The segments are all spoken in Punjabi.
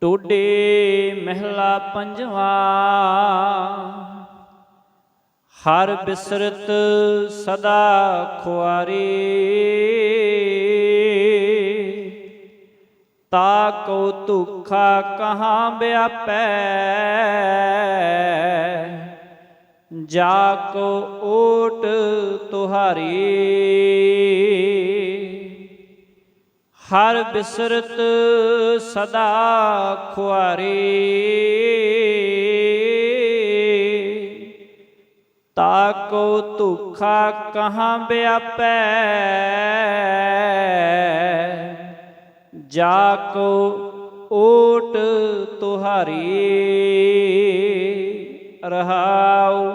ਟੋਡੇ ਮਹਿਲਾ ਪੰਜਵਾ। ਹਰ ਬਿਸਰਤ ਸਦਾ ਖੁਆਰੀ। ਤਾ ਕੋ ਧੁਖਾ ਕਹਾਂ ਬਿਆਪੈ। ਜਾ ਕੋ ਓਟ ਤੁਹਾਰੀ। ਹਰ ਬਿਸਰਤ ਸਦਾ ਖੁਆਰੀ। ਤਾਕੋ ਧੁਖਾ ਕਹਾਂ ਬਿਆਪੈ। ਜਾ ਕੋ ਓਟ ਤੁਹਾਰੀ। ਰਹਾਉ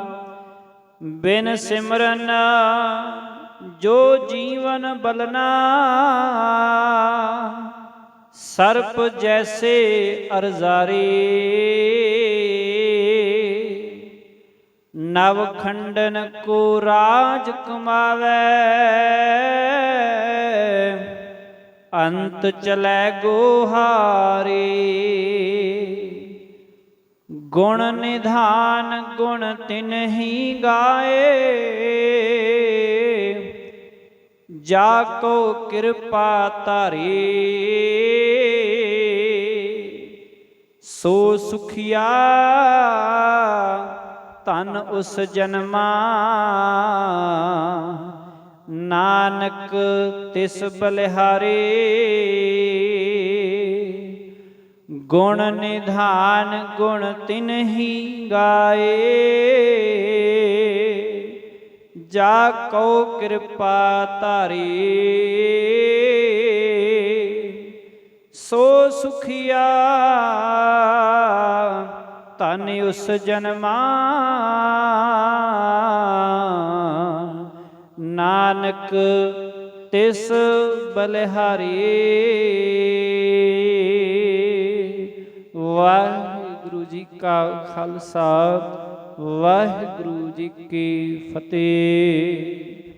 ਬਿਨ ਸਿਮਰਨ ਜੋ ਜੀਵਨ ਬਲਨਾ, ਸਰਪ ਜੈਸੇ ਅਰਜ਼ਾਰੀ। ਨਵ ਖੰਡਨ ਕੋ ਰਾਜ ਕਮਾਵੇ, ਅੰਤ ਚਲੈ ਗੋਹਾਰੀ। ਗੁਣ ਨਿਧਾਨ ਗੁਣ ਤਿਨਹੀ ਗਾਏ ਜਾ ਕੋ ਕਿਰਪਾ ਧਾਰੀ। ਸੋ ਸੁਖਿਆ ਤਨ ਉਸ ਜਨਮਾ। ਨਾਨਕ ਤਿਸ ਬਲਿਹਾਰੇ। ਗੁਣ ਨਿਧਾਨ ਗੁਣ ਤਿਨਹੀ ਗਾਏ। ਜਾ ਕੋ ਕਿਰਪਾ ਧਾਰੀ। ਸੋ ਸੁਖਿਆ ਤਨ ਉਸ ਜਨਮਾ। ਨਾਨਕ ਤਿਸ ਬਲਿਹਾਰੀ। ਵਾਹਿਗੁਰੂ ਜੀ ਕਾ ਖਾਲਸਾ। ਵਾਹਿਗੁਰੂ ਜੀ ਕੀ ਫਤਿਹ।